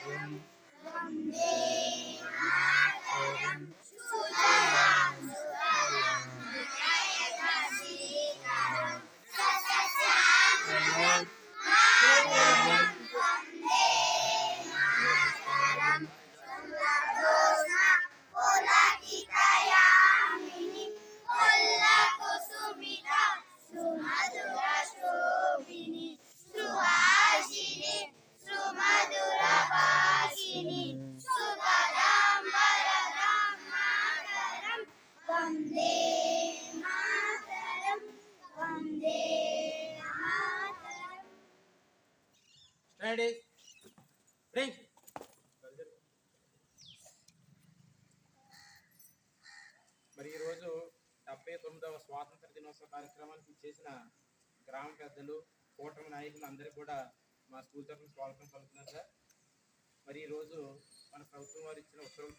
మాతరం వందే మాతరం వందే మాతరం. మరి ఈరోజు డెబ్బై తొమ్మిదవ స్వాతంత్ర దినోత్సవ కార్యక్రమానికి చేసిన గ్రామ పెద్దలు కూటమి నాయకులు అందరూ కూడా మా స్కూల్ తరఫున స్వాగతం పలుకుతున్నారు సార్. మరి ఈరోజు మన ప్రభుత్వం వారు ఇచ్చిన ఉత్తర్వుల